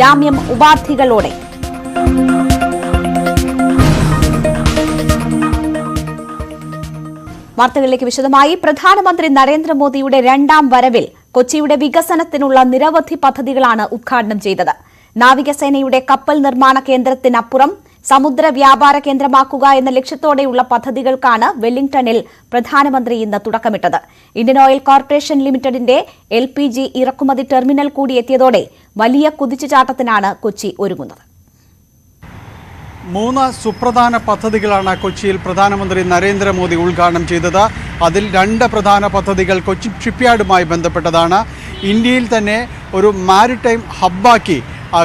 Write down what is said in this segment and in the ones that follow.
ജാമ്യം ഉപാധികളോടെ. വാർത്തകളിലേക്ക് വിശദമായി. പ്രധാനമന്ത്രി നരേന്ദ്രമോദിയുടെ രണ്ടാം വരവിൽ കൊച്ചിയുടെ വികസനത്തിനുള്ള നിരവധി പദ്ധതികളാണ് ഉദ്ഘാടനം ചെയ്തത്. നാവികസേനയുടെ കപ്പൽ നിർമ്മാണ കേന്ദ്രത്തിനപ്പുറം സമുദ്ര വ്യാപാര കേന്ദ്രമാക്കുക എന്ന ലക്ഷ്യത്തോടെയുള്ള പദ്ധതികൾക്കാണ് വെല്ലിംഗ്ടണിൽ പ്രധാനമന്ത്രി ഇന്ന് തുടക്കമിട്ടത്. ഇന്ത്യൻ ഓയിൽ കോർപ്പറേഷൻ ലിമിറ്റഡിന്റെ എൽ ഇറക്കുമതി ടെർമിനൽ കൂടി എത്തിയതോടെ വലിയ കുതിച്ചുചാട്ടത്തിനാണ് കൊച്ചി ഒരുങ്ങുന്നത്. മൂന്ന് സുപ്രധാന പദ്ധതികളാണ് കൊച്ചിയിൽ പ്രധാനമന്ത്രി നരേന്ദ്രമോദി ഉദ്ഘാടനം ചെയ്തത്. അതിൽ രണ്ട് പ്രധാന പദ്ധതികൾ കൊച്ചി ഷിപ്പ്യാർഡുമായി ബന്ധപ്പെട്ടതാണ്. ഇന്ത്യയിൽ തന്നെ ഒരു മാരിടൈം ഹബ്ബാക്കി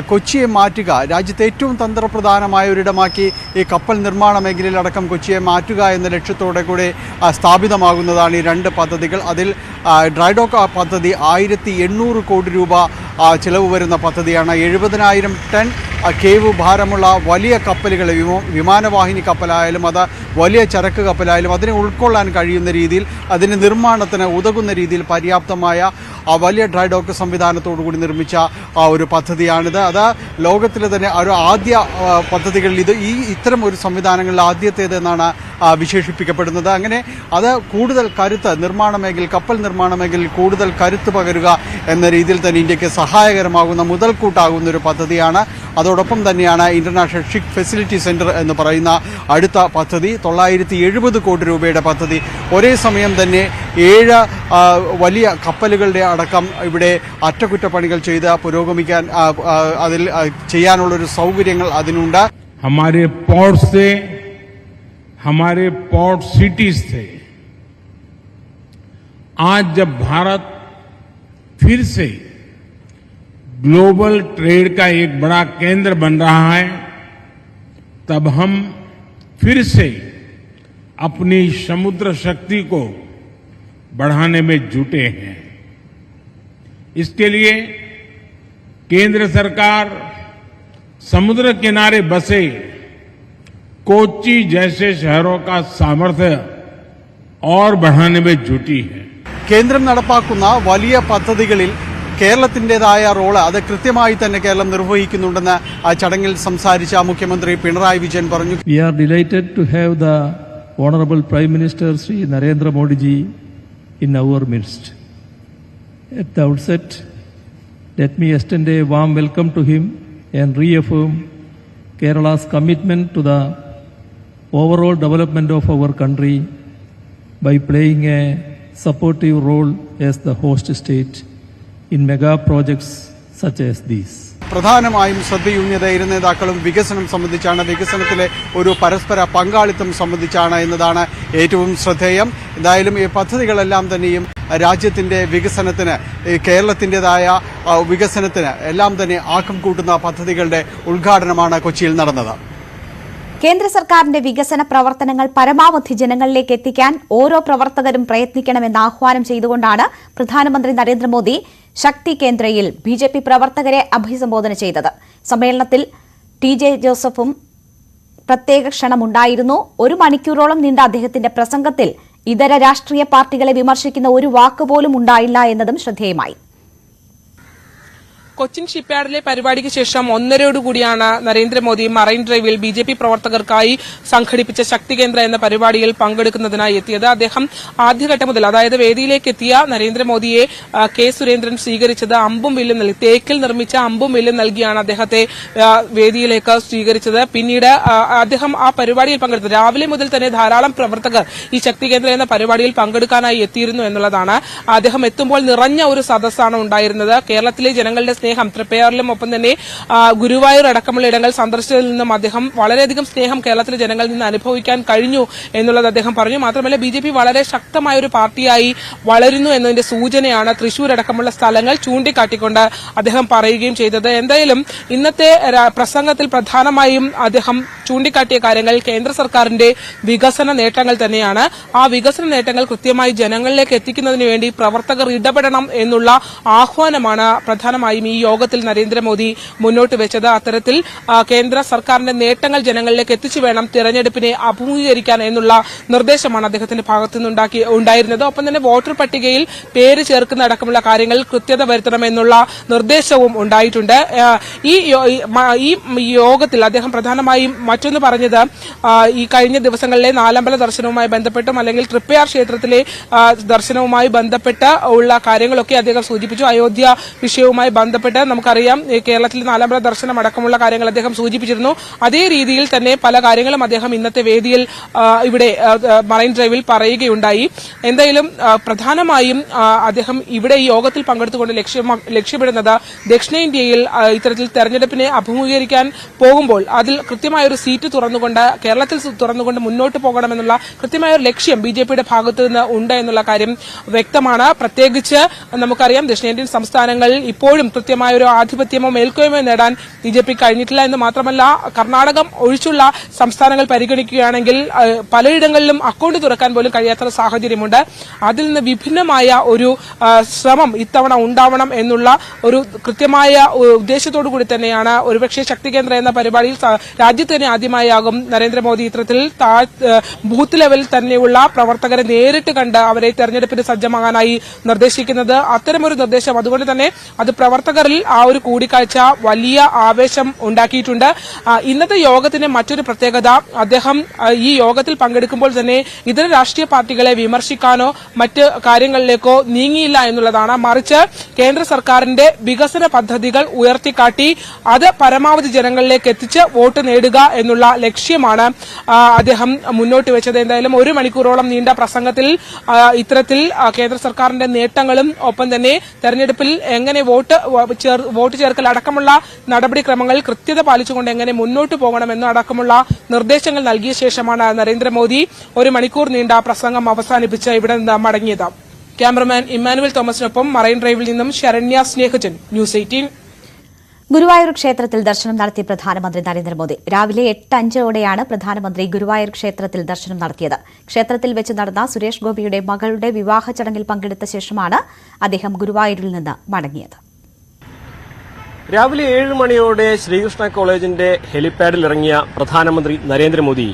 കൊച്ചിയെ മാറ്റുക. രാജ്യത്തെ ഏറ്റവും തന്ത്രപ്രധാനമായ ഒരിടമാക്കി ഈ കപ്പൽ നിർമ്മാണ മേഖലയിലടക്കം കൊച്ചിയെ മാറ്റുക എന്ന ലക്ഷ്യത്തോടെ കൂടി സ്ഥാപിതമാകുന്നതാണ് ഈ രണ്ട് പദ്ധതികൾ. അതിൽ ഡ്രൈഡോക്ക പദ്ധതി ആയിരത്തി എണ്ണൂറ് കോടി രൂപ ചിലവ് വരുന്ന പദ്ധതിയാണ്. എഴുപതിനായിരം ടൺ കേവ് ഭാരമുള്ള വലിയ കപ്പലുകൾ വിമോ വിമാനവാഹിനി കപ്പലായാലും അത് വലിയ ചരക്ക് കപ്പലായാലും അതിനെ ഉൾക്കൊള്ളാൻ കഴിയുന്ന രീതിയിൽ അതിന് നിർമ്മാണത്തിന് ഉതകുന്ന രീതിയിൽ പര്യാപ്തമായ വലിയ ഡ്രൈ ഡോക്ക് സംവിധാനത്തോടു കൂടി നിർമ്മിച്ച ആ ഒരു പദ്ധതിയാണിത്. അത് ലോകത്തിലെ തന്നെ ഒരു ആദ്യ പദ്ധതികളിൽ ഇത് ഈ ഇത്തരം ഒരു സംവിധാനങ്ങളിൽ ആദ്യത്തേത് എന്നാണ് വിശേഷിപ്പിക്കപ്പെടുന്നത്. അങ്ങനെ അത് കൂടുതൽ കരുത്ത് നിർമ്മാണ മേഖലയിൽ കപ്പൽ നിർമ്മാണ മേഖലയിൽ കൂടുതൽ കരുത്ത് പകരുക എന്ന രീതിയിൽ തന്നെ ഇന്ത്യയ്ക്ക് സഹായകരമാകുന്ന മുതൽക്കൂട്ടാകുന്ന ഒരു പദ്ധതിയാണ്. അതോടൊപ്പം തന്നെയാണ് ഇന്റർനാഷണൽ ഷിപ്പ് ഫെസിലിറ്റി സെന്റർ എന്ന് പറയുന്ന അടുത്ത പദ്ധതി തൊള്ളായിരത്തി കോടി രൂപയുടെ പദ്ധതി. ഒരേ സമയം തന്നെ ഏഴ് വലിയ കപ്പലുകളുടെ അടക്കം ഇവിടെ അറ്റകുറ്റപ്പണികൾ ചെയ്ത് പുരോഗമിക്കാൻ ആ, ആ, അതിൽ ആ, ചെയ്യാനുള്ളൊരു സൗകര്യങ്ങൾ അതിനുണ്ട് हमारे पोर्ट से हमारे पोर्ट सिटीज थे आज जब भारत फिर से ग्लोबल ट्रेड का एक बड़ा केंद्र बन रहा है तब हम फिर से अपनी समुद्र शक्ति को बढ़ाने में जुटे हैं इसके लिए केंद्र सरकार समुद्र किनारे बसे कोच्चि जैसे शहरों का सामर्थ्य और बढ़ाने में जुटी है കേന്ദ്രം നടപ്പാക്കുന്ന വലിയ പദ്ധതികളിൽ കേരളത്തിൻ്റെതായ റോള് അത് കൃത്യമായി തന്നെ കേരളം നിർവഹിക്കുന്നുണ്ടെന്ന് ആ ചടങ്ങിൽ സംസാരിച്ച മുഖ്യമന്ത്രി പിണറായി വിജയൻ പറഞ്ഞു We are delighted to have the Honorable Prime Minister Sri Narendra Modi ji in our midst. At the outset, let me extend a warm welcome to him and reaffirm Kerala's commitment to the overall development of our country by playing a supportive role as the host state in mega projects such as these. പ്രധാനമായും ശ്രദ്ധയൂന്യത ഇരു നേതാക്കളും വികസനം സംബന്ധിച്ചാണ്. വികസനത്തിലെ ഒരു പരസ്പര പങ്കാളിത്തം സംബന്ധിച്ചാണ് എന്നതാണ് ഏറ്റവും ശ്രദ്ധേയം. എന്തായാലും ഈ പദ്ധതികളെല്ലാം തന്നെയും രാജ്യത്തിന്റെ വികസനത്തിന് കേരളത്തിന്റെതായ വികസനത്തിന് എല്ലാം തന്നെ ആക്കം കൂട്ടുന്ന പദ്ധതികളുടെ ഉദ്ഘാടനമാണ് കൊച്ചിയിൽ നടന്നത്. കേന്ദ്ര സർക്കാരിന്റെ വികസന പ്രവർത്തനങ്ങൾ പരമാവധി ജനങ്ങളിലേക്ക് എത്തിക്കാൻ ഓരോ പ്രവർത്തകരും പ്രയത്നിക്കണമെന്ന് ആഹ്വാനം ചെയ്തുകൊണ്ടാണ് പ്രധാനമന്ത്രി നരേന്ദ്രമോദി ശക്തി കേന്ദ്രയിൽ ബി ജെ പി പ്രവർത്തകരെ അഭിസംബോധന ചെയ്തത്. സമ്മേളനത്തിൽ ടി ജെ ജോസഫും പ്രത്യേക ക്ഷണമുണ്ടായിരുന്നു. ഒരു മണിക്കൂറോളം നീണ്ട അദ്ദേഹത്തിന്റെ പ്രസംഗത്തിൽ ഇതര രാഷ്ട്രീയ പാർട്ടികളെ വിമർശിക്കുന്ന ഒരു വാക്കുപോലും ഉണ്ടായില്ല എന്നതും ശ്രദ്ധേയമായി. കൊച്ചിൻ ഷിപ്പ്യാർഡിലെ പരിപാടിക്ക് ശേഷം ഒന്നരയോടുകൂടിയാണ് നരേന്ദ്രമോദി മറൈൻ ഡ്രൈവിൽ ബി ജെ പി പ്രവർത്തകർക്കായി സംഘടിപ്പിച്ച ശക്തി കേന്ദ്ര എന്ന പരിപാടിയിൽ പങ്കെടുക്കുന്നതിനായി എത്തിയത്. അദ്ദേഹം ആദ്യഘട്ടം മുതൽ അതായത് വേദിയിലേക്ക് എത്തിയ നരേന്ദ്രമോദിയെ കെ സുരേന്ദ്രൻ സ്വീകരിച്ചത് അമ്പും വില്ലും നൽകി തേക്കിൽ നിർമ്മിച്ച അമ്പും വില്ലും നൽകിയാണ് അദ്ദേഹത്തെ വേദിയിലേക്ക് സ്വീകരിച്ചത്. പിന്നീട് അദ്ദേഹം ആ പരിപാടിയിൽ പങ്കെടുത്തു രാവിലെ മുതൽ തന്നെ ധാരാളം പ്രവർത്തകർ ഈ ശക്തി കേന്ദ്ര എന്ന പരിപാടിയിൽ പങ്കെടുക്കാനായി എത്തിയിരുന്നു എന്നുള്ളതാണ്. അദ്ദേഹം എത്തുമ്പോൾ നിറഞ്ഞ ഒരു സദസ്സാണ് ഉണ്ടായിരുന്നത്. കേരളത്തിലെ ജനങ്ങളുടെ സ്നേഹം. തൃപ്പയാറിലും ഒപ്പം തന്നെ ഗുരുവായൂർ അടക്കമുള്ള ഇടങ്ങൾ സന്ദർശിച്ചതിൽ നിന്നും അദ്ദേഹം വളരെയധികം സ്നേഹം കേരളത്തിലെ ജനങ്ങളിൽ നിന്ന് അനുഭവിക്കാൻ കഴിഞ്ഞു എന്നുള്ളത് അദ്ദേഹം പറഞ്ഞു. മാത്രമല്ല ബി വളരെ ശക്തമായ ഒരു പാർട്ടിയായി വളരുന്നു എന്നതിന്റെ സൂചനയാണ് തൃശൂർ അടക്കമുള്ള സ്ഥലങ്ങൾ ചൂണ്ടിക്കാട്ടിക്കൊണ്ട് അദ്ദേഹം പറയുകയും ചെയ്തത്. എന്തായാലും ഇന്നത്തെ പ്രസംഗത്തിൽ പ്രധാനമായും അദ്ദേഹം ചൂണ്ടിക്കാട്ടിയ കാര്യങ്ങൾ കേന്ദ്ര സർക്കാരിന്റെ വികസന നേട്ടങ്ങൾ തന്നെയാണ്. ആ വികസന നേട്ടങ്ങൾ കൃത്യമായി ജനങ്ങളിലേക്ക് എത്തിക്കുന്നതിന് വേണ്ടി പ്രവർത്തകർ ഇടപെടണം എന്നുള്ള ആഹ്വാനമാണ് പ്രധാനമായും ഈ ഈ യോഗത്തിൽ നരേന്ദ്രമോദി മുന്നോട്ട് വെച്ചത്. അത്തരത്തിൽ കേന്ദ്ര സർക്കാരിന്റെ നേട്ടങ്ങൾ ജനങ്ങളിലേക്ക് എത്തിച്ചു വേണം തിരഞ്ഞെടുപ്പിനെ അഭിമുഖീകരിക്കാൻ എന്നുള്ള നിർദ്ദേശമാണ് അദ്ദേഹത്തിന്റെ ഭാഗത്തുനിന്നുണ്ടാക്കി ഉണ്ടായിരുന്നത്. ഒപ്പം തന്നെ വോട്ടർ പട്ടികയിൽ പേര് ചേർക്കുന്ന അടക്കമുള്ള കാര്യങ്ങൾ കൃത്യത വരുത്തണമെന്നുള്ള നിർദ്ദേശവും ഉണ്ടായിട്ടുണ്ട്. ഈ യോഗത്തിൽ അദ്ദേഹം പ്രധാനമായും മറ്റൊന്ന് പറഞ്ഞത് ഈ കഴിഞ്ഞ ദിവസങ്ങളിലെ നാലമ്പല ദർശനവുമായി ബന്ധപ്പെട്ടും അല്ലെങ്കിൽ തൃപ്പയാർ ക്ഷേത്രത്തിലെ ദർശനവുമായി ബന്ധപ്പെട്ട് ഉള്ള കാര്യങ്ങളൊക്കെ അദ്ദേഹം സൂചിപ്പിച്ചു. അയോധ്യ വിഷയവുമായി ബന്ധപ്പെട്ട് നമുക്കറിയാം കേരളത്തിൽ നാലാമ്പല ദർശനം അടക്കമുള്ള കാര്യങ്ങൾ അദ്ദേഹം സൂചിപ്പിച്ചിരുന്നു. അതേ രീതിയിൽ തന്നെ പല കാര്യങ്ങളും അദ്ദേഹം ഇന്നത്തെ വേദിയിൽ ഇവിടെ മറൈൻ ഡ്രൈവിൽ പറയുകയുണ്ടായി. എന്തായാലും പ്രധാനമായും അദ്ദേഹം ഇവിടെ ഈ യോഗത്തിൽ പങ്കെടുത്തുകൊണ്ട് ലക്ഷ്യം ലക്ഷ്യമിടുന്നത് ദക്ഷിണേന്ത്യയിൽ ഇത്തരത്തിൽ തെരഞ്ഞെടുപ്പിനെ അഭിമുഖീകരിക്കാൻ പോകുമ്പോൾ അതിൽ കൃത്യമായ ഒരു സീറ്റ് തുറന്നുകൊണ്ട് കേരളത്തിൽ തുറന്നുകൊണ്ട് മുന്നോട്ട് പോകണമെന്നുള്ള കൃത്യമായ ഒരു ലക്ഷ്യം ബി ജെ പിയുടെ ഭാഗത്തു നിന്ന് ഉണ്ട് എന്നുള്ള കാര്യം വ്യക്തമാണ്. പ്രത്യേകിച്ച് നമുക്കറിയാം ദക്ഷിണേന്ത്യൻ സംസ്ഥാനങ്ങളിൽ ഇപ്പോഴും കൃത്യമായ ഒരു ആധിപത്യമോ മേൽക്കോയ്മയോ നേടാൻ ബി ജെ പി കഴിഞ്ഞിട്ടില്ല എന്ന് മാത്രമല്ല കർണാടകം ഒഴിച്ചുള്ള സംസ്ഥാനങ്ങൾ പരിഗണിക്കുകയാണെങ്കിൽ പലയിടങ്ങളിലും അക്കൗണ്ട് തുറക്കാൻ പോലും കഴിയാത്ത സാഹചര്യമുണ്ട്. അതിൽ നിന്ന് വിഭിന്നമായ ഒരു ശ്രമം ഇത്തവണ ഉണ്ടാവണം എന്നുള്ള ഒരു കൃത്യമായ ഉദ്ദേശത്തോടു കൂടി തന്നെയാണ് ഒരുപക്ഷെ ശക്തി കേന്ദ്ര എന്ന പരിപാടിയിൽ രാജ്യത്ത് തന്നെ ആദ്യമായാകും നരേന്ദ്രമോദി ഇത്തരത്തിൽ ബൂത്ത് ലെവലിൽ തന്നെയുള്ള പ്രവർത്തകരെ നേരിട്ട് കണ്ട് അവരെ തെരഞ്ഞെടുപ്പിന് സജ്ജമാകാനായി നിർദ്ദേശിക്കുന്നത്. അത്തരമൊരു നിർദ്ദേശം അതുകൊണ്ട് തന്നെ അത് പ്രവർത്തകരിൽ ആ ഒരു കൂടിക്കാഴ്ച വലിയ ആവേശം ഉണ്ടാക്കിയിട്ടുണ്ട്. ഇന്നത്തെ യോഗത്തിന്റെ മറ്റൊരു പ്രത്യേകത അദ്ദേഹം ഈ യോഗത്തിൽ പങ്കെടുക്കുമ്പോൾ തന്നെ ഇതര രാഷ്ട്രീയ പാർട്ടികളെ വിമർശിക്കാനോ മറ്റ് കാര്യങ്ങളിലേക്കോ നീങ്ങിയില്ല എന്നുള്ളതാണ്. മറിച്ച് കേന്ദ്ര സർക്കാരിന്റെ വികസന പദ്ധതികൾ ഉയർത്തിക്കാട്ടി അത് പരമാവധി ജനങ്ങളിലേക്ക് എത്തിച്ച് വോട്ട് നേടുക എന്നുള്ള ലക്ഷ്യമാണ് അദ്ദേഹം മുന്നോട്ട് വെച്ചത്. എന്തായാലും ഒരു മണിക്കൂറോളം നീണ്ട പ്രസംഗത്തിൽ ഇത്തരത്തിൽ കേന്ദ്ര സർക്കാരിന്റെ നേട്ടങ്ങളും ഒപ്പം തന്നെ തെരഞ്ഞെടുപ്പിൽ എങ്ങനെ വോട്ട് വോട്ട് ചേർക്കൽ അടക്കമുള്ള നടപടിക്രമങ്ങൾ കൃത്യത പാലിച്ചുകൊണ്ട് എങ്ങനെ മുന്നോട്ട് പോകണമെന്ന് അടക്കമുള്ള നിർദ്ദേശങ്ങൾ നൽകിയ ശേഷമാണ് നരേന്ദ്രമോദി ഒരു മണിക്കൂർ നീണ്ട പ്രസംഗം അവസാനിപ്പിച്ച് ഇവിടെ നിന്ന് മടങ്ങിയത്. ക്യാമറമാൻ ഇമ്മാനുവൽ തോമസിനൊപ്പം മറൈൻ ഡ്രൈവിൽ നിന്നും ശരണ്യ സ്നേഹജൻ ന്യൂസ് എയ്റ്റീൻ. ഗുരുവായൂർ ക്ഷേത്രത്തിൽ ദർശനം നടത്തിയ പ്രധാനമന്ത്രി നരേന്ദ്രമോദി. രാവിലെ എട്ട് അഞ്ചോടെയാണ് പ്രധാനമന്ത്രി ഗുരുവായൂർ ക്ഷേത്രത്തിൽ ദർശനം നടത്തിയത്. ക്ഷേത്രത്തിൽ വെച്ച് നടന്ന സുരേഷ് ഗോപിയുടെ മകളുടെ വിവാഹ ചടങ്ങിൽ പങ്കെടുത്ത ശേഷമാണ് അദ്ദേഹം ഗുരുവായൂരിൽ നിന്ന് മടങ്ങിയത്. രാവിലെ ഏഴ് മണിയോടെ ശ്രീകൃഷ്ണ കോളേജിന്റെ ഹെലിപാഡിൽ ഇറങ്ങിയ പ്രധാനമന്ത്രി നരേന്ദ്രമോദി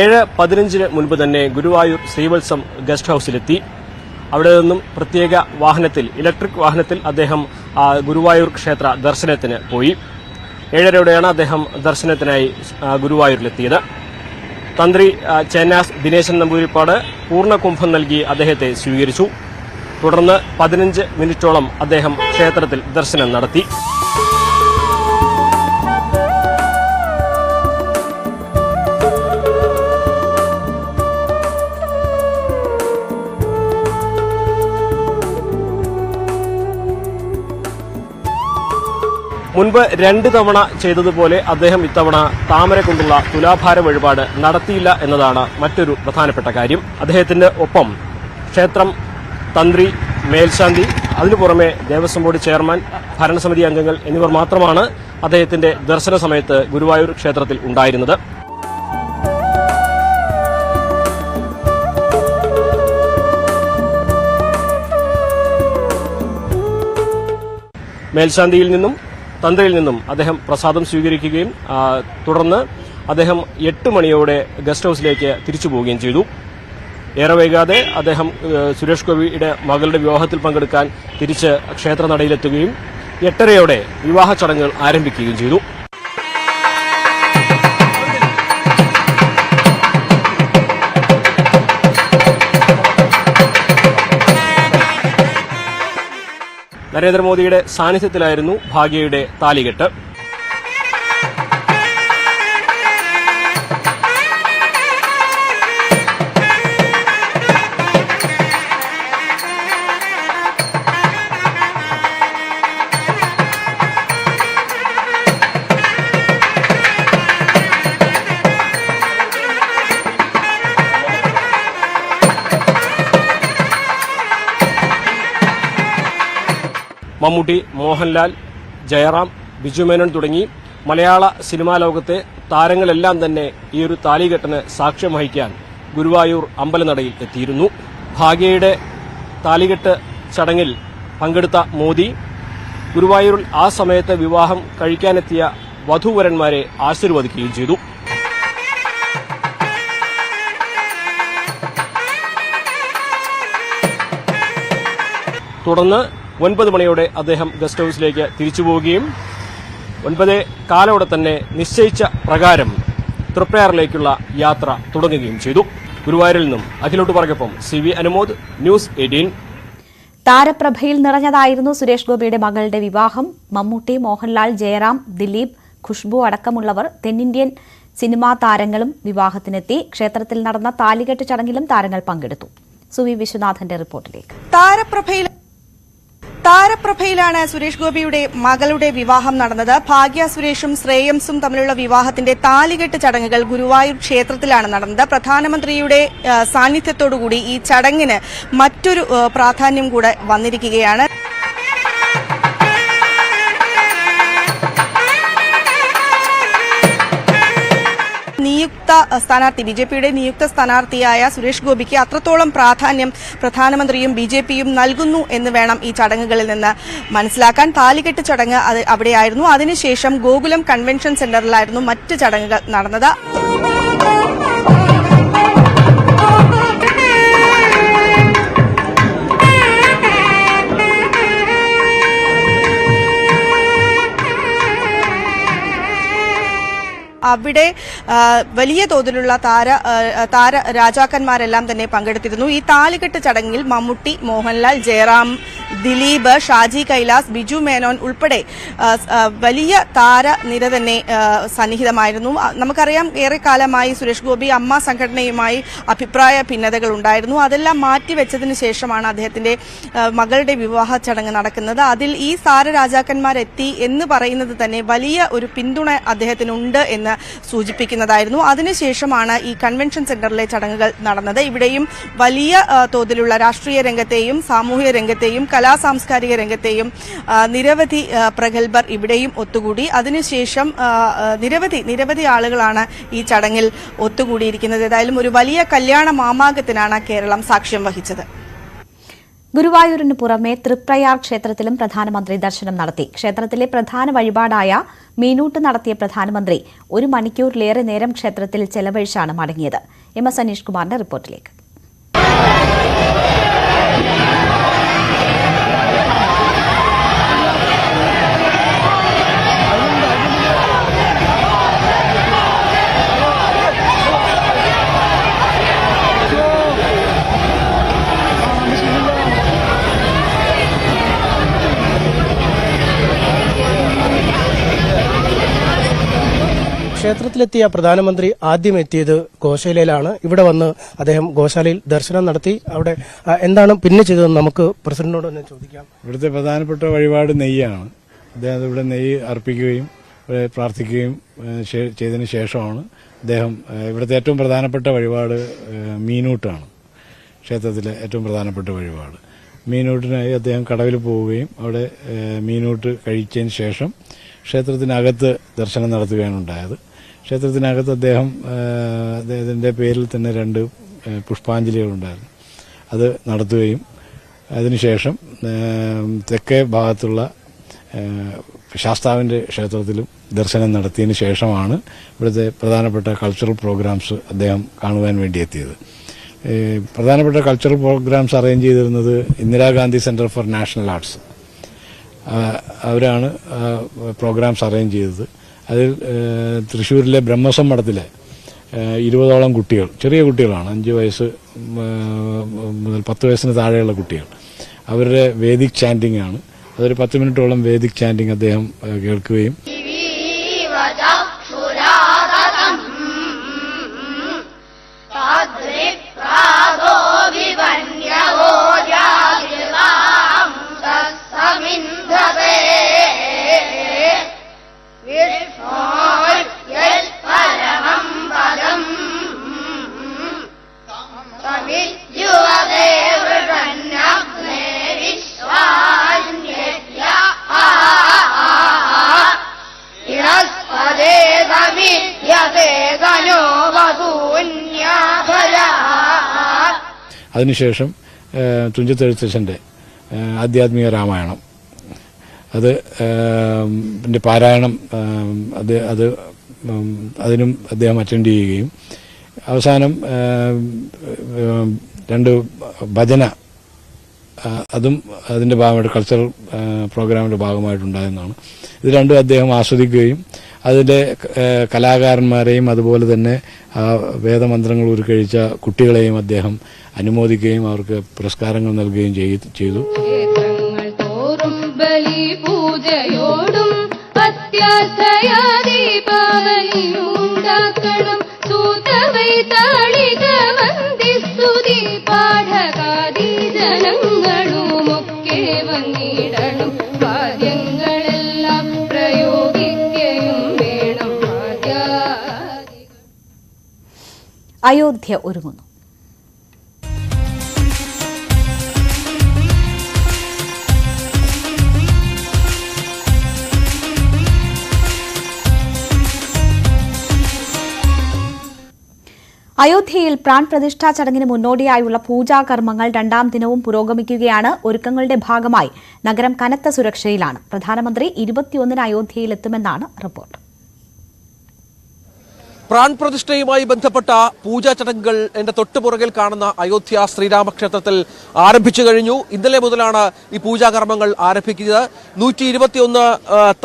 ഏഴ് പതിനഞ്ചിന് മുൻപ് തന്നെ ഗുരുവായൂർ ശ്രീവത്സം ഗസ്റ്റ് ഹൌസിലെത്തി. അവിടെ നിന്നും പ്രത്യേക വാഹനത്തിൽ ഇലക്ട്രിക് വാഹനത്തിൽ അദ്ദേഹം ഗുരുവായൂർ ക്ഷേത്ര ദർശനത്തിന് പോയി. ഏഴരയോടെയാണ് അദ്ദേഹം ദർശനത്തിനായി ഗുരുവായൂരിലെത്തിയത്. തന്ത്രി ചേന്നാസ് ദിനേശൻ നമ്പൂരിപ്പാട് പൂർണ കുംഭം നൽകി അദ്ദേഹത്തെ സ്വീകരിച്ചു. തുടർന്ന് പതിനഞ്ച് മിനിറ്റോളം അദ്ദേഹം ക്ഷേത്രത്തിൽ ദർശനം നടത്തി. മുൻപ് രണ്ട് തവണ ചെയ്തതുപോലെ അദ്ദേഹം ഇത്തവണ താമര കൊണ്ടുള്ള തുലാഭാര വഴിപാട് നടത്തിയില്ല എന്നതാണ് മറ്റൊരു പ്രധാനപ്പെട്ട കാര്യം. അദ്ദേഹത്തിന്റെ ഒപ്പം ക്ഷേത്രം തന്ത്രി മേൽശാന്തി അതിനു പുറമെ ദേവസ്വം ബോർഡ് ചെയർമാൻ ഭരണസമിതി അംഗങ്ങൾ എന്നിവർ മാത്രമാണ് അദ്ദേഹത്തിന്റെ ദർശന സമയത്ത് ഗുരുവായൂർ ക്ഷേത്രത്തിൽ ഉണ്ടായിരുന്നത്. മേൽശാന്തിയിൽ നിന്നും തന്ത്രിയിൽ നിന്നും അദ്ദേഹം പ്രസാദം സ്വീകരിക്കുകയും തുടർന്ന് അദ്ദേഹം എട്ട് മണിയോടെ ഗസ്റ്റ് ഹൌസിലേക്ക് തിരിച്ചു പോവുകയും ചെയ്തു. ഏറെ വൈകാതെ അദ്ദേഹം സുരേഷ് ഗോപിയുടെ മകളുടെ വിവാഹത്തിൽ പങ്കെടുക്കാൻ തിരിച്ച് ക്ഷേത്രനടയിലെത്തുകയും എട്ടരയോടെ വിവാഹ ചടങ്ങുകൾ ആരംഭിക്കുകയും ചെയ്തു. നരേന്ദ്രമോദിയുടെ സാന്നിധ്യത്തിലായിരുന്നു ഭാഗ്യയുടെ താലികെട്ട്. മമ്മൂട്ടി മോഹൻലാൽ ജയറാം ബിജുമേനോൻ തുടങ്ങി മലയാള സിനിമാ ലോകത്തെ താരങ്ങളെല്ലാം തന്നെ ഈ ഒരു താലികെട്ടിന് സാക്ഷ്യം വഹിക്കാൻ ഗുരുവായൂർ അമ്പലനടയിൽ എത്തിയിരുന്നു. ഭാഗ്യയുടെ താലികെട്ട് ചടങ്ങിൽ പങ്കെടുത്ത മോദി ഗുരുവായൂരിൽ ആ സമയത്ത് വിവാഹം കഴിക്കാനെത്തിയ വധൂവരന്മാരെ ആശീർവദിക്കുകയും ചെയ്തു. തുടർന്ന് ഒൻപത് മണിയോടെ അദ്ദേഹം ഗസ്റ്റ് ഹൌസിലേക്ക് തിരിച്ചു പോവുകയും ഒൻപത് കാലോടെ തന്നെ നിശ്ചയിച്ച പ്രകാരം തൃപ്രയാറിലേക്കുള്ള യാത്ര തുടങ്ങുകയും ചെയ്തു. ഗുരുവായൂരിൽ നിന്നും അഖിലോട്ട് പറഞ്ഞപ്പം C V Anumod news eighteen. താരപ്രഭയിൽ നിറഞ്ഞതായിരുന്നു സുരേഷ് ഗോപിയുടെ മകളുടെ വിവാഹം. മമ്മൂട്ടി മോഹൻലാൽ ജയറാം ദിലീപ് ഖുഷ്ബു അടക്കമുള്ളവർ തെന്നിന്ത്യൻ സിനിമാ താരങ്ങളും വിവാഹത്തിനെത്തി. ക്ഷേത്രത്തിൽ നടന്ന താലികെട്ട് ചടങ്ങിലും താരങ്ങൾ പങ്കെടുത്തു. സുവി വിശ്വനാഥന്റെ റിപ്പോർട്ടിലേക്ക്. താരപ്രഭയിൽ താരപ്രഭയിലാണ് സുരേഷ് ഗോപിയുടെ മകളുടെ വിവാഹം നടന്നത്. ഭാഗ്യ സുരേഷും ശ്രേയംസും തമ്മിലുള്ള വിവാഹത്തിന്റെ താലികെട്ട് ചടങ്ങുകൾ ഗുരുവായൂർ ക്ഷേത്രത്തിലാണ് നടന്നത്. പ്രധാനമന്ത്രിയുടെ സാന്നിധ്യത്തോടുകൂടി ഈ ചടങ്ങിന് മറ്റൊരു പ്രാധാന്യം കൂടെ വന്നിരിക്കുകയാണ്. നിയുക്ത സ്ഥാനാർത്ഥി ബി ജെ പിയുടെ നിയുക്ത സ്ഥാനാർത്ഥിയായ സുരേഷ് ഗോപിക്ക് അത്രത്തോളം പ്രാധാന്യം പ്രധാനമന്ത്രിയും ബി ജെ പിയും നൽകുന്നു എന്ന് വേണം ഈ ചടങ്ങുകളിൽ നിന്ന് മനസ്സിലാക്കാൻ. താലികെട്ട് ചടങ്ങ് അത് അവിടെയായിരുന്നു. അതിനുശേഷം ഗോകുലം കൺവെൻഷൻ സെന്ററിലായിരുന്നു മറ്റ് ചടങ്ങുകൾ നടന്നത്. അവിടെ വലിയ തോതിലുള്ള താര താര രാജാക്കന്മാരെല്ലാം തന്നെ പങ്കെടുത്തിരുന്നു. ഈ താലികെട്ട് ചടങ്ങിൽ മമ്മൂട്ടി മോഹൻലാൽ ജയറാം ദിലീപ് ഷാജി കൈലാസ് ബിജു മേനോൻ ഉൾപ്പെടെ വലിയ താരനിര തന്നെ സന്നിഹിതമായിരുന്നു. നമുക്കറിയാം ഏറെക്കാലമായി സുരേഷ് ഗോപി അമ്മ സംഘടനയുമായി അഭിപ്രായ ഭിന്നതകൾ ഉണ്ടായിരുന്നു. അതെല്ലാം മാറ്റിവെച്ചതിന് ശേഷമാണ് അദ്ദേഹത്തിന്റെ മകളുടെ വിവാഹ ചടങ്ങ് നടക്കുന്നത്. അതിൽ ഈ താര രാജാക്കന്മാരെത്തി എന്ന് പറയുന്നത് തന്നെ വലിയ ഒരു പിന്തുണ അദ്ദേഹത്തിനുണ്ട് എന്ന് സൂചിപ്പിക്കുന്നതായിരുന്നു. അതിനുശേഷമാണ് ഈ കൺവെൻഷൻ സെന്ററിലെ ചടങ്ങുകൾ നടന്നത്. ഇവിടെയും വലിയ തോതിലുള്ള രാഷ്ട്രീയ രംഗത്തെയും സാമൂഹ്യ രംഗത്തെയും കലാ സാംസ്കാരിക രംഗത്തെയും നിരവധി പ്രഗത്ഭർ ഇവിടെയും ഒത്തുകൂടി. അതിനുശേഷം നിരവധി നിരവധി ആളുകളാണ് ഈ ചടങ്ങിൽ ഒത്തുകൂടിയിരിക്കുന്നത്. ഏതായാലും ഒരു വലിയ കല്യാണ മാമാകത്തിനാണ് കേരളം സാക്ഷ്യം വഹിച്ചത്. ഗുരുവായൂരിന് പുറമെ തൃപ്രയാർ ക്ഷേത്രത്തിലും പ്രധാനമന്ത്രി ദർശനം നടത്തി. ക്ഷേത്രത്തിലെ പ്രധാന വഴിപാടായ മീനൂട്ട് നടത്തിയ പ്രധാനമന്ത്രി ഒരു മണിക്കൂറിലേറെ നേരം ക്ഷേത്രത്തിൽ ചെലവഴിച്ചാണ് മടങ്ങിയത്. എം എസ് അനീഷ് കുമാറിന്റെ റിപ്പോർട്ടിലേക്ക്. ക്ഷേത്രത്തിലെത്തിയ പ്രധാനമന്ത്രി ആദ്യം എത്തിയത് ഗോശാലയിലാണ്. ഇവിടെ വന്ന് അദ്ദേഹം ഗോശാലയിൽ ദർശനം നടത്തി. അവിടെ എന്താണ് പിന്നെ ചെയ്തതെന്ന് നമുക്ക് പ്രസിഡന്റിനോട് തന്നെ ചോദിക്കാം. ഇവിടുത്തെ പ്രധാനപ്പെട്ട വഴിപാട് നെയ്യാണ്. അദ്ദേഹം ഇവിടെ നെയ്യ് അർപ്പിക്കുകയും പ്രാർത്ഥിക്കുകയും ചെയ്തതിന് ശേഷമാണ് അദ്ദേഹം ഇവിടുത്തെ ഏറ്റവും പ്രധാനപ്പെട്ട വഴിപാട് മീനൂട്ടാണ്. ക്ഷേത്രത്തിലെ ഏറ്റവും പ്രധാനപ്പെട്ട വഴിപാട്. മീനൂട്ടിനായി അദ്ദേഹം കടവിൽ പോവുകയും അവിടെ മീനൂട്ട് കഴിച്ചതിന് ശേഷം ക്ഷേത്രത്തിനകത്ത് ദർശനം നടത്തുകയാണ് ഉണ്ടായത്. ക്ഷേത്രത്തിനകത്ത് അദ്ദേഹം അദ്ദേഹത്തിന്റെ പേരിൽ തന്നെ രണ്ട് പുഷ്പാഞ്ജലികളുണ്ടായിരുന്നു അത് നടത്തുകയും അതിനുശേഷം തെക്കേ ഭാഗത്തുള്ള ശാസ്താവിന്റെ ക്ഷേത്രത്തിലും ദർശനം നടത്തിയതിന് ശേഷമാണ് ഇവിടുത്തെ പ്രധാനപ്പെട്ട കൾച്ചറൽ പ്രോഗ്രാംസ് അദ്ദേഹം കാണുവാൻ വേണ്ടി എത്തിയത്. പ്രധാനപ്പെട്ട കൾച്ചറൽ പ്രോഗ്രാംസ് അറേഞ്ച് ചെയ്തിരുന്നത് Indira Gandhi centre for national arts അവരാണ് പ്രോഗ്രാംസ് അറേഞ്ച് ചെയ്തത്. അതിൽ തൃശ്ശൂരിലെ ബ്രഹ്മസം മഠത്തിലെ ഇരുപതോളം കുട്ടികൾ ചെറിയ കുട്ടികളാണ്. അഞ്ച് വയസ്സ് മുതൽ പത്ത് വയസ്സിന് താഴെയുള്ള കുട്ടികൾ. അവരുടെ വേദിക് ചാന്റിംഗ് ആണ് അതൊരു പത്ത് മിനിറ്റോളം വേദിക് ചാന്റിങ് അദ്ദേഹം കേൾക്കുകയും അതിനുശേഷം തുഞ്ചത്തെഴുത്തച്ഛന്റെ ആധ്യാത്മിക രാമായണം. അത് എന്റെ പാരായണം അത് അത് അതിനും അദ്ദേഹം അറ്റൻഡ് ചെയ്യുകയും അവസാനം രണ്ട് ഭജന അതും അതിന്റെ ഭാഗമായിട്ട് കൾച്ചറൽ പ്രോഗ്രാമിന്റെ ഭാഗമായിട്ടുണ്ടായെന്നാണ്. ഇത് രണ്ടും അദ്ദേഹം ആസ്വദിക്കുകയും ഏ, കലാകാരന്മാരെയും അതുപോലെ തന്നെ ആ വേദമന്ത്രങ്ങൾ ഉരുക്കഴിച്ച കുട്ടികളെയും അദ്ദേഹം അനുമോദിക്കുകയും അവർക്ക് പുരസ്കാരങ്ങൾ നൽകുകയും ചെയ്- ചെയ്തു. ദീപാവലിയുണ്ടാക്കണം സൂതവൈ അയോധ്യ ഒരുങ്ങുന്നു. അയോധ്യയിൽ പ്രാൺ പ്രതിഷ്ഠാ ചടങ്ങിന് മുന്നോടിയായുള്ള പൂജാകർമ്മങ്ങൾ രണ്ടാം ദിനവും പുരോഗമിക്കുകയാണ്. ഒരുക്കങ്ങളുടെ ഭാഗമായി നഗരം കനത്ത സുരക്ഷയിലാണ്. പ്രധാനമന്ത്രി ഇരുപത്തിയൊന്നിന് അയോധ്യയിലെത്തുമെന്നാണ് റിപ്പോർട്ട്. പ്രാൺ പ്രതിഷ്ഠയുമായി ബന്ധപ്പെട്ട പൂജാ ചടങ്ങുകൾ എന്റെ തൊട്ടുപുറകിൽ കാണുന്ന അയോധ്യ ശ്രീരാമക്ഷേത്രത്തിൽ ആരംഭിച്ചു കഴിഞ്ഞു. ഇന്നലെ മുതലാണ് ഈ പൂജാകർമ്മങ്ങൾ ആരംഭിക്കുന്നത്. നൂറ്റി ഇരുപത്തിയൊന്ന്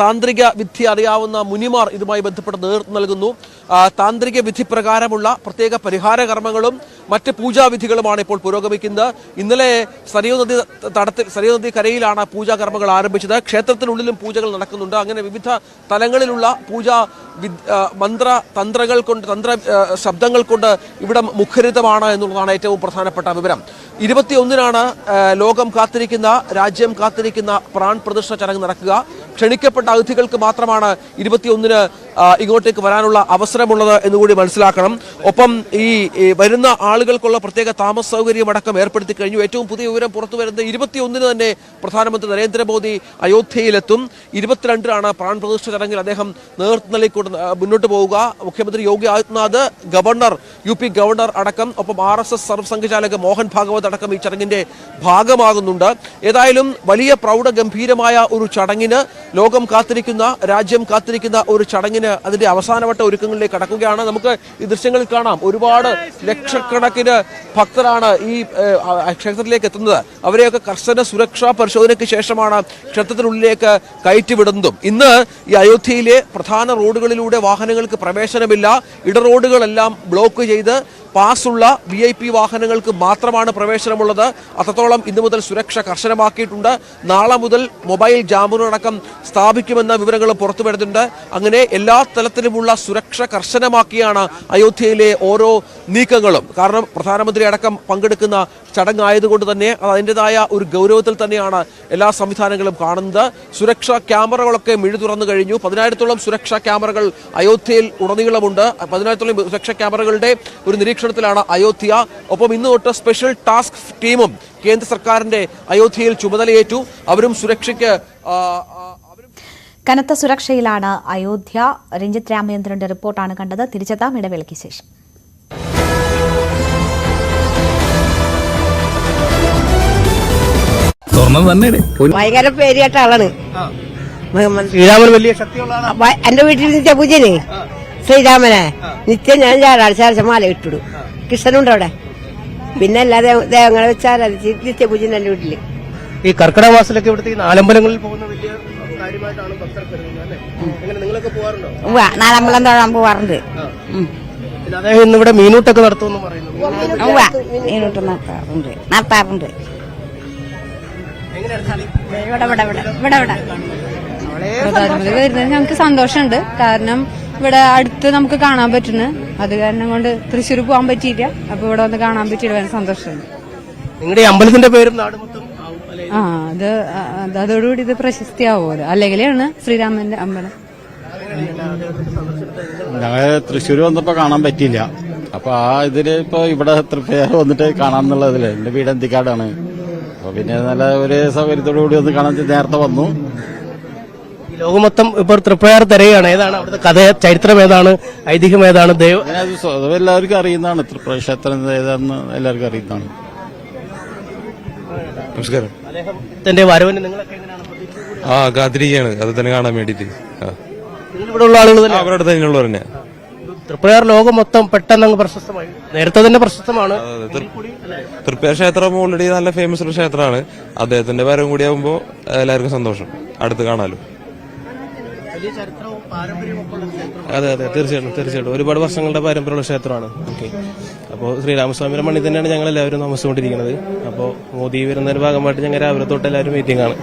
താന്ത്രിക വിധി അറിയാവുന്ന മുനിമാർ ഇതുമായി ബന്ധപ്പെട്ട് നേതൃത്വം നൽകുന്നു. താന്ത്രിക വിധി പ്രകാരമുള്ള പ്രത്യേക പരിഹാര കർമ്മങ്ങളും മറ്റ് പൂജാവിധികളുമാണ് ഇപ്പോൾ പുരോഗമിക്കുന്നത്. ഇന്നലെ സരയൂ നദി തടത്തിൽ സരയൂ നദി കരയിലാണ് പൂജാകർമ്മങ്ങൾ ആരംഭിച്ചത്. ക്ഷേത്രത്തിനുള്ളിലും പൂജകൾ നടക്കുന്നുണ്ട്. അങ്ങനെ വിവിധ തലങ്ങളിലുള്ള പൂജാ മന്ത്ര തന്ത്രങ്ങൾ കൊണ്ട് തന്ത്ര ശബ്ദങ്ങൾ കൊണ്ട് ഇവിടെ മുഖരിതമാണ് എന്നുള്ളതാണ് ഏറ്റവും പ്രധാനപ്പെട്ട വിവരം. ഇരുപത്തിയൊന്നിനാണ് ലോകം കാത്തിരിക്കുന്ന രാജ്യം കാത്തിരിക്കുന്ന പ്രാൺ പ്രതിഷ്ഠ ചടങ്ങ് നടക്കുക. ക്ഷണിക്കപ്പെട്ട അതിഥികൾക്ക് മാത്രമാണ് ഇരുപത്തിയൊന്നിന് ഇങ്ങോട്ടേക്ക് വരാനുള്ള അവസരമുള്ളത് എന്നുകൂടി മനസ്സിലാക്കണം. ഒപ്പം ഈ വരുന്ന ആളുകൾക്കുള്ള പ്രത്യേക താമസ സൗകര്യം അടക്കം ഏർപ്പെടുത്തി കഴിഞ്ഞു. ഏറ്റവും പുതിയ വിവരം പുറത്തു വരുന്നത് ഇരുപത്തിയൊന്നിന് തന്നെ പ്രധാനമന്ത്രി നരേന്ദ്രമോദി അയോധ്യയിലെത്തും. ഇരുപത്തിരണ്ടിനാണ് പ്രാൺ പ്രതിഷ്ഠ ചടങ്ങിൽ അദ്ദേഹം നേതൃത്വം മുന്നോട്ട് പോവുക. മുഖ്യമന്ത്രി Yogi Adityanath governor U governor അടക്കം ഒപ്പം ആർ എസ് എസ് സർവ സംഘചാലക മോഹൻ ഭാഗവത് അടക്കം ഈ ചടങ്ങിന്റെ ഭാഗമാകുന്നുണ്ട്. ഏതായാലും വലിയ പ്രൗഢഗംഭീരമായ ഒരു ചടങ്ങിന് ലോകം കാത്തിരിക്കുന്ന രാജ്യം കാത്തിരിക്കുന്ന ഒരു ചടങ്ങിന് അതിന്റെ അവസാനവട്ട ഒരുക്കങ്ങളിലേക്ക് കടക്കുകയാണ്. നമുക്ക് ഈ ദൃശ്യങ്ങളിൽ കാണാം. ഒരുപാട് ലക്ഷക്കണക്കിന് ഭക്തരാണ് ഈ ക്ഷേത്രത്തിലേക്ക് എത്തുന്നത്. അവരെയൊക്കെ കർശന സുരക്ഷാ പരിശോധനയ്ക്ക് ശേഷമാണ് ക്ഷേത്രത്തിനുള്ളിലേക്ക് കയറ്റിവിടുന്നതും. ഇന്ന് ഈ അയോധ്യയിലെ പ്രധാന റോഡുകളിലൂടെ വാഹനങ്ങൾക്ക് പ്രവേശനമില്ല. ഇടറോഡുകളെല്ലാം ബ്ലോക്ക് ചെയ്ത് പാസ്സുള്ള വി ഐ പി വാഹനങ്ങൾക്ക് മാത്രമാണ് പ്രവേശനമുള്ളത്. അത്രത്തോളം ഇന്നു മുതൽ സുരക്ഷ കർശനമാക്കിയിട്ടുണ്ട്. നാളെ മുതൽ മൊബൈൽ ജാമുകളടക്കം സ്ഥാപിക്കുമെന്ന വിവരങ്ങൾ പുറത്തു വരുന്നുണ്ട്. അങ്ങനെ എല്ലാ തലത്തിലുമുള്ള സുരക്ഷ കർശനമാക്കിയാണ് അയോധ്യയിലെ ഓരോ നീക്കങ്ങളും. കാരണം പ്രധാനമന്ത്രി അടക്കം പങ്കെടുക്കുന്ന ചടങ്ങായതുകൊണ്ട് തന്നെ അത് അതിന്റെതായ ഒരു ഗൗരവത്തിൽ തന്നെയാണ് എല്ലാ സംവിധാനങ്ങളും കാണുന്നത്. സുരക്ഷാ ക്യാമറകളൊക്കെ മിഴി തുറന്നു കഴിഞ്ഞു. പതിനായിരത്തോളം സുരക്ഷാ ക്യാമറകൾ അയോധ്യയിൽ ഉടനീളമുണ്ട്. പതിനായിരത്തോളം സുരക്ഷാ ക്യാമറകളുടെ ഒരു നിരീക്ഷണത്തിലാണ് അയോധ്യ. ഒപ്പം ഇന്ന് തൊട്ട് സ്പെഷ്യൽ ടാസ്ക് ടീമും കേന്ദ്ര സർക്കാരിന്റെ അയോധ്യയിൽ ചുമതലയേറ്റു. അവരും സുരക്ഷയ്ക്ക് കനത്ത സുരക്ഷയിലാണ് അയോധ്യ. രഞ്ജിത് രാമചന്ദ്രന്റെ റിപ്പോർട്ടാണ് കണ്ടത്. തിരിച്ചെത്താം ഇടവേളയ്ക്ക് ശേഷം. ഭയങ്കര പേരിയേട്ട ആളാണ്. ശ്രീരാമൻ വലിയ ശക്തിയുള്ള. എന്റെ വീട്ടിൽ പൂജന് ശ്രീരാമനെ നിത്യം ഞാൻ ഞായറാഴ്ച ആഴ്ച മാല ഇട്ടിടും കൃഷ്ണനുണ്ട് അവിടെ. പിന്നെ എല്ലാ ദേവ- ദേവങ്ങളെ വെച്ചാൽ നിത്യ പൂജൻ എന്റെ വീട്ടിൽ. ഈ കർക്കിടക ഇവിടുത്തെ ഈ നാലമ്പലങ്ങളിൽ പോകുന്ന വലിയ കാര്യമായിട്ടാണ് ഭക്തർ കരുതുന്നത് അല്ലേ? എങ്ങനെ നിങ്ങളൊക്കെ പോകാറുണ്ടോ ഉവ്വ, നാലമ്പലം തൊഴാൻ പോവാറുണ്ട്. അദ്ദേഹം ഇന്നിവിടെ മീനൂട്ടൊക്കെ നടത്തുമെന്ന് പറയുന്നു. മീനൂട്ട് നടത്താറുണ്ട്. നടത്താറുണ്ട്. ഇവിടെ ഇവിടെ ഇവിടെ ഇവിടെ ഇവിടെ. പ്രധാനമന്ത്രി വരുന്നത് ഞങ്ങൾക്ക് സന്തോഷമുണ്ട്. കാരണം ഇവിടെ അടുത്ത് നമുക്ക് കാണാൻ പറ്റുന്നു അത് കാരണം കൊണ്ട് തൃശ്ശൂർ പോകാൻ പറ്റിയില്ല. അപ്പൊ ഇവിടെ വന്ന് കാണാൻ പറ്റിയിട്ട് ഭയങ്കര സന്തോഷമുണ്ട്. നിങ്ങളുടെ അമ്പലത്തിന്റെ പേരും നാട് മൊത്തം ആ അത് അത് അതോടുകൂടി ഇത് പ്രശസ്തിയാവുമല്ലോ അല്ലെങ്കിലാണ് ശ്രീരാമന്റെ അമ്പലം. ഞങ്ങൾ തൃശ്ശൂർ വന്നപ്പോ കാണാൻ പറ്റിയില്ല. അപ്പൊ ആ ഇതിൽ ഇപ്പൊ ഇവിടെ തൃപ്പയാർ വന്നിട്ട് കാണാമെന്നുള്ളതിൽ എന്റെ വീട് എന്തിക്കാടാണ് അപ്പൊ പിന്നെ നല്ല ഒരു സൗകര്യത്തോടു കൂടി ഒന്ന് കാണാൻ നേരത്തെ വന്നു. ഈ ലോകം മൊത്തം ഇപ്പോൾ തൃപ്പയാർ തിരയാണ്. ഏതാണ് അവിടുത്തെ കഥ? ചരിത്രം ഏതാണ്? ഐതിഹ്യം ഏതാണ്? ദൈവ സ്വതവേ എല്ലാവർക്കും അറിയുന്നതാണ്. തൃപ്പുര ക്ഷേത്രം ഏതാണെന്ന് എല്ലാവർക്കും അറിയുന്നതാണ്. നമസ്കാരം. അദ്ദേഹത്തിന്റെ വരവിന് നിങ്ങളൊക്കെ ആ കാത്തിരിക്കുകയാണ്. അത് തന്നെ കാണാൻ വേണ്ടിട്ട് ഇവിടെ ഉള്ള ആളുകൾ തന്നെ അവരുടെ തന്നെയുള്ളവർ തന്നെ തൃപ്രയാർ ലോകം മൊത്തം പെട്ടെന്ന് അങ്ങ് പ്രശസ്തമായി. നേരത്തെ തന്നെ പ്രശസ്തമാണ്. തൃപ്പേർ ക്ഷേത്രം ഓൾറെഡി നല്ല ഫേമസ് ഉള്ള ക്ഷേത്രമാണ്. അദ്ദേഹത്തിന്റെ വരവും കൂടി ആകുമ്പോൾ എല്ലാവർക്കും സന്തോഷം. അടുത്ത് കാണാലോ. അതെ അതെ തീർച്ചയായിട്ടും തീർച്ചയായിട്ടും. ഒരുപാട് വർഷങ്ങളുടെ പാരമ്പര്യമുള്ള ക്ഷേത്രമാണ്. ഓക്കെ. അപ്പോൾ ശ്രീരാമസ്വാമിയുടെ മണ്ണിൽ തന്നെയാണ് ഞങ്ങൾ എല്ലാവരും താമസിച്ചുകൊണ്ടിരിക്കുന്നത്. അപ്പോൾ മോദി വരുന്നതിന് ഭാഗമായിട്ട് ഞങ്ങൾ രാവിലെ തൊട്ട് എല്ലാവരും മീറ്റിംഗ് ആണ്.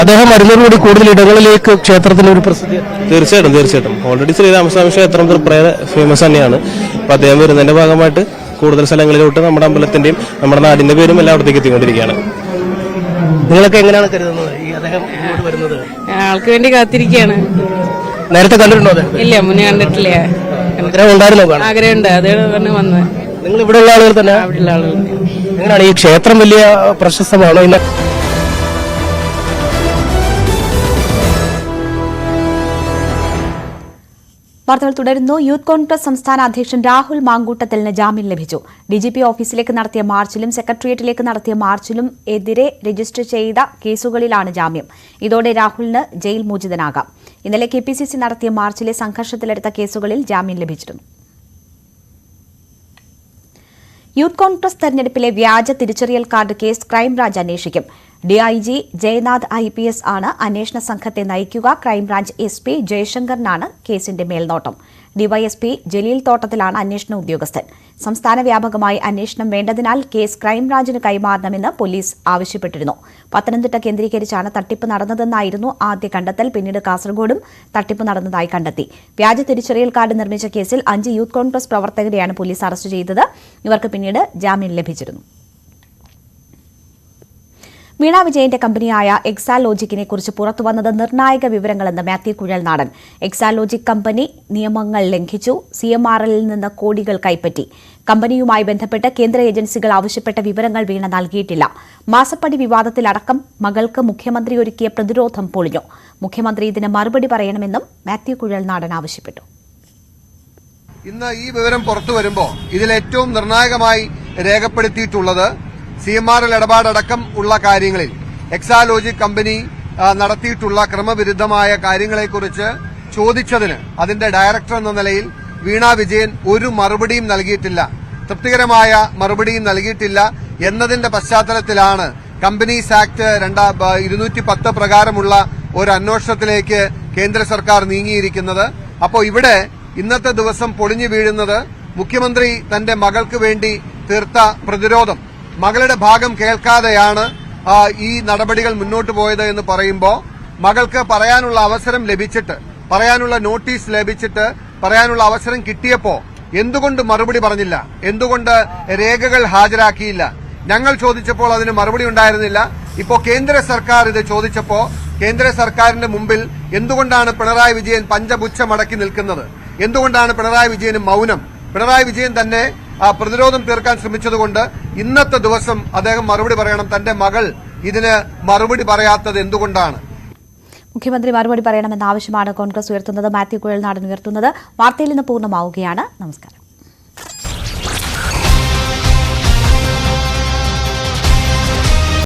അദ്ദേഹം വരുന്നതോടുകൂടി കൂടുതൽ ഇടങ്ങളിലേക്ക് ക്ഷേത്രത്തിന് ഒരു പ്രസിദ്ധി തീർച്ചയായിട്ടും തീർച്ചയായിട്ടും. ഓൾറെഡി ശ്രീരാമസ്വാമി ക്ഷേത്രം തൃപ്രയ ഫേമസ് തന്നെയാണ്. അപ്പോൾ അദ്ദേഹം വരുന്നതിന്റെ ഭാഗമായിട്ട് കൂടുതൽ സ്ഥലങ്ങളിലോട്ട് നമ്മുടെ അമ്പലത്തിന്റെയും നമ്മുടെ നാടിന്റെ പേരും എല്ലായിടത്തേക്ക് എത്തിക്കൊണ്ടിരിക്കുകയാണ്. നിങ്ങളൊക്കെ എങ്ങനെയാണ് കരുതുന്നത്? ഈ അദ്ദേഹം ഇങ്ങോട്ട് വരുന്നത്? ആൾക്ക് വേണ്ടി കാത്തിരിക്കുകയാണ് നേരത്തെ കണ്ടിട്ടുണ്ടോ അദ്ദേഹം ഇല്ല മുന്നേ കണ്ടിട്ടില്ല. ആഗ്രഹം ഉണ്ടായിരുന്നോ കാണാൻ. ആഗ്രഹമുണ്ട്. അത് പറഞ്ഞ് വന്ന്. നിങ്ങൾ ഇവിടെ ഉള്ള ആളുകൾ തന്നെ? അവിടെയുള്ള ആളുകൾ എങ്ങനെയാണ് ഈ ക്ഷേത്രം വലിയ പ്രശസ്തമാണോ? ഇന്ന് വാർത്തകൾ തുടരുന്നു. യൂത്ത് കോൺഗ്രസ് സംസ്ഥാന അധ്യക്ഷൻ രാഹുൽ മാങ്കൂട്ടത്തലിന് ജാമ്യം ലഭിച്ചു. ഡിജിപി ഓഫീസിലേക്ക് നടത്തിയ മാർച്ചിലും സെക്രട്ടേറിയറ്റിലേക്ക് നടത്തിയ മാർച്ചിലും എതിരെ രജിസ്റ്റർ ചെയ്ത കേസുകളിലാണ് ജാമ്യം. ഇതോടെ രാഹുലിന് ജയിൽ മോചിതനാകാം. ഇന്നലെ കെ നടത്തിയ മാർച്ചിലെ സംഘർഷത്തിലെടുത്ത കേസുകളിൽ ജാമ്യം ലഭിച്ചിരുന്നു. യൂത്ത് കോൺഗ്രസ് തെരഞ്ഞെടുപ്പിലെ വ്യാജ തിരിച്ചറിയൽ കാർഡ് കേസ് ക്രൈംബ്രാഞ്ച് അന്വേഷിക്കും. D I G Jayanath I P S ആണ് അന്വേഷണ സംഘത്തെ നയിക്കുക. ക്രൈംബ്രാഞ്ച് എസ് പി ജയശങ്കറിനാണ് കേസിന്റെ മേൽനോട്ടം. ഡിവൈഎസ്പി ജലീൽ തോട്ടത്തിലാണ് അന്വേഷണ ഉദ്യോഗസ്ഥൻ. സംസ്ഥാന വ്യാപകമായി അന്വേഷണം വേണ്ടതിനാൽ കേസ് ക്രൈംബ്രാഞ്ചിന് കൈമാറണമെന്ന് പോലീസ് ആവശ്യപ്പെട്ടിരുന്നു. പത്തനംതിട്ട കേന്ദ്രീകരിച്ചാണ് തട്ടിപ്പ് നടന്നതെന്നായിരുന്നു ആദ്യ കണ്ടെത്തൽ. പിന്നീട് കാസർഗോഡും തട്ടിപ്പ് നടന്നതായി കണ്ടെത്തി. വ്യാജ തിരിച്ചറിയൽ കാർഡ് നിർമ്മിച്ച കേസിൽ അഞ്ച് യൂത്ത് കോൺഗ്രസ് പ്രവർത്തകരെയാണ് പോലീസ് അറസ്റ്റ് ചെയ്തത്. ഇവർക്ക് പിന്നീട് ജാമ്യം ലഭിച്ചിരുന്നു. വീണ വിജയന്റെ കമ്പനിയായ എക്സാലോജിക്കിനെ കുറിച്ച് പുറത്തുവന്നത് നിർണായക വിവരങ്ങളെന്ന് മാത്യു കുഴൽനാടൻ. എക്സാലോജിക് കമ്പനി നിയമങ്ങൾ ലംഘിച്ചു. സി എം ആർ എല്ലിൽ നിന്ന് കോടികൾ കൈപ്പറ്റി. കമ്പനിയുമായി ബന്ധപ്പെട്ട് കേന്ദ്ര ഏജൻസികൾ ആവശ്യപ്പെട്ട വിവരങ്ങൾ വീണ നൽകിയിട്ടില്ല. മാസപ്പടി വിവാദത്തിലടക്കം മകൾക്ക് മുഖ്യമന്ത്രി ഒരുക്കിയ പ്രതിരോധം പൊളിഞ്ഞു. മുഖ്യമന്ത്രി ഇതിന് മറുപടി പറയണമെന്നും മാത്യു കുഴൽനാടൻ ആവശ്യപ്പെട്ടു. ഇന്ന് ഈ വിവരം പുറത്തു വരുമ്പോൾ ഇതിൽ ഏറ്റവും നിർണായകമായി രേഖപ്പെടുത്തിയിട്ടുള്ളത് സി എം ആർ എൽ ഇടപാടടക്കം ഉള്ള കാര്യങ്ങളിൽ എക്സാലോജിക് കമ്പനി നടത്തിയിട്ടുള്ള ക്രമവിരുദ്ധമായ കാര്യങ്ങളെക്കുറിച്ച് ചോദിച്ചതിന് അതിന്റെ ഡയറക്ടർ എന്ന നിലയിൽ വീണ വിജയൻ ഒരു മറുപടിയും നൽകിയിട്ടില്ല. തൃപ്തികരമായ മറുപടിയും നൽകിയിട്ടില്ല എന്നതിന്റെ പശ്ചാത്തലത്തിലാണ് കമ്പനീസ് ആക്ട് രണ്ടാ ഇരുന്നൂറ്റി പത്ത് പ്രകാരമുള്ള ഒരു അന്വേഷണത്തിലേക്ക് കേന്ദ്ര സർക്കാർ നീങ്ങിയിരിക്കുന്നത്. അപ്പോൾ ഇവിടെ ഇന്നത്തെ ദിവസം പൊളിഞ്ഞു വീഴുന്നത് മുഖ്യമന്ത്രി തന്റെ മകൾക്ക് വേണ്ടി തീർത്ത പ്രതിരോധം. മകളുടെ ഭാഗം കേൾക്കാതെയാണ് ഈ നടപടികൾ മുന്നോട്ട് പോയത് എന്ന് പറയുമ്പോൾ മകൾക്ക് പറയാനുള്ള അവസരം ലഭിച്ചിട്ട് പറയാനുള്ള നോട്ടീസ് ലഭിച്ചിട്ട് പറയാനുള്ള അവസരം കിട്ടിയപ്പോ എന്തുകൊണ്ട് മറുപടി പറഞ്ഞില്ല? എന്തുകൊണ്ട് രേഖകൾ ഹാജരാക്കിയില്ല? ഞങ്ങൾ ചോദിച്ചപ്പോൾ അതിന് മറുപടി ഉണ്ടായിരുന്നില്ല. ഇപ്പോ കേന്ദ്ര സർക്കാർ ഇത് ചോദിച്ചപ്പോ കേന്ദ്ര സർക്കാരിന്റെ മുമ്പിൽ എന്തുകൊണ്ടാണ് പിണറായി വിജയൻ പഞ്ചപുച്ഛമടക്കി നിൽക്കുന്നത്? എന്തുകൊണ്ടാണ് പിണറായി വിജയന് മൗനം? പിണറായി വിജയൻ തന്നെ പ്രതിരോധം തീർക്കാൻ ശ്രമിച്ചതുകൊണ്ട് ഇന്നത്തെ ദിവസം അദ്ദേഹം മറുപടി പറയണം. തന്റെ മകൾ ഇതിന് മറുപടി പറയാത്തത് എന്തുകൊണ്ടാണ്? മുഖ്യമന്ത്രി മറുപടി പറയണമെന്ന ആവശ്യമാണ് കോൺഗ്രസ് ഉയർത്തുന്നത് മാത്യു കുഴൽനാടൻ ഉയർത്തുന്നത്. വാർത്തയിൽ നിന്ന് പൂർണമാവുകയാണ്. നമസ്കാരം.